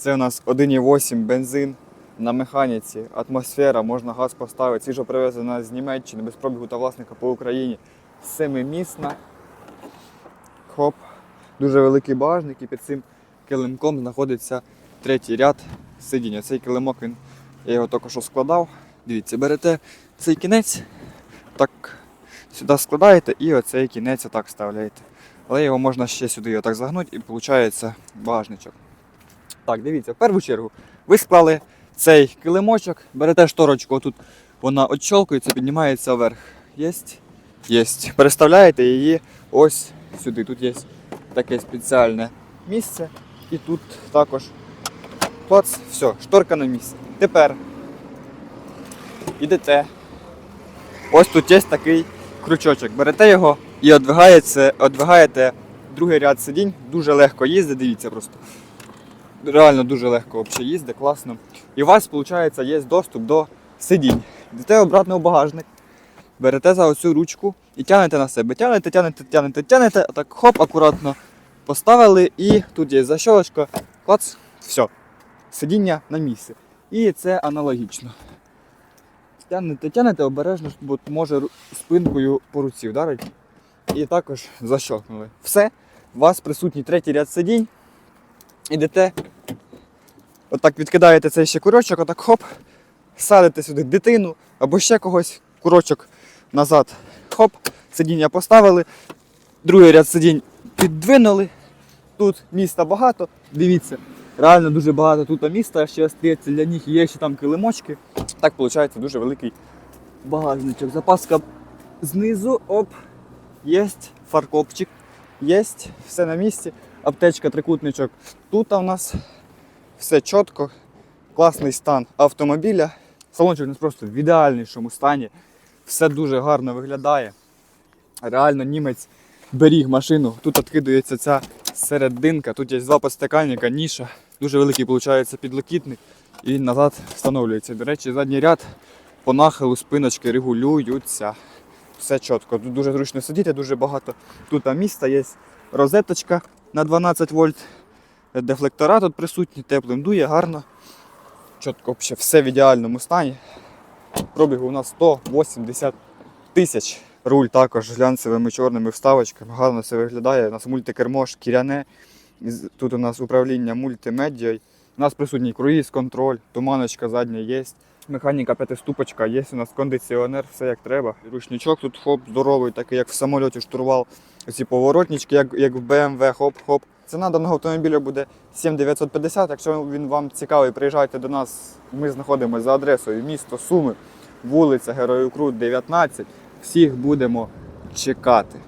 Це у нас 1,8 бензин на механіці, атмосфера, можна газ поставити. Свіжо привезена з Німеччини, без пробігу та власника по Україні. Семимісна. Хоп. Дуже великий багажник і під цим килимком знаходиться третій ряд сидіння. Цей килимок він, я його тільки що складав. Дивіться, берете цей кінець, так сюди складаєте і оцей кінець отак вставляєте. Але його можна ще сюди отак загнути і виходить багажничок. Так, дивіться, в першу чергу ви склали цей килимочок, берете шторочку, отут вона очолкується, піднімається вверх. Єсть? Єсть. Переставляєте її ось сюди. Тут є таке спеціальне місце. І тут також клац, все, шторка на місці. Тепер ідете. Ось тут є такий крючочок. Берете його і одвигаєте, одвигаєте другий ряд сидінь. Дуже легко їздить, дивіться просто. Реально дуже легко їздить, класно. І у вас, виходить, є доступ до сидінь. Йдете обратно в багажник, берете за оцю ручку і тягнете на себе. Тягнете, тягнете, тягнете, тягнете, так хоп, акуратно поставили і тут є защолочка, клац, все. Сидіння на місці. І це аналогічно. Тягнете, тягнете обережно, бо може спинкою по руці вдарить. І також защолкнули. Все, у вас присутній третій ряд сидінь. Ідете, отак відкидаєте цей ще курочок, отак хоп, садите сюди дитину або ще когось, курочок назад, хоп, сидіння поставили, другий ряд сидінь піддвинули. Тут міста багато, дивіться, реально дуже багато тут міста, ще остається для них, є ще там килимочки. Так виходить дуже великий багажничок. Запаска знизу, оп, є фаркопчик, є, все на місці. Аптечка, трикутничок. Тут у нас все чітко, класний стан автомобіля. Салончик у нас просто в ідеальнішому стані. Все дуже гарно виглядає. Реально німець беріг машину. Тут відкидується ця серединка, тут є два подстаканника, ніша. Дуже великий виходить підлокітник і назад встановлюється. До речі, задній ряд по нахилу спиночки регулюються. Все чітко. Тут дуже зручно сидіти, дуже багато тут міста є. Розеточка на 12 вольт. Дефлектора тут присутні, теплим дує, гарно. Чітко взагалі все в ідеальному стані. Пробігу у нас 180 тисяч. Руль також з глянцевими чорними вставочками. Гарно все виглядає. У нас мультикермо шкіряне. Тут у нас управління мультимедією. У нас присутній круїз, контроль, туманочка задня є. Механіка п'ятиступочка, є у нас кондиціонер, все як треба. Ручничок тут хоп, здоровий, такий як в самольоті штурвал. Ці поворотнички, як, як в BMW, хоп-хоп. Ціна даного автомобіля буде 7950. Якщо він вам цікавий, приїжджайте до нас. Ми знаходимося за адресою місто Суми, вулиця Героїв Крут, 19. Всіх будемо чекати.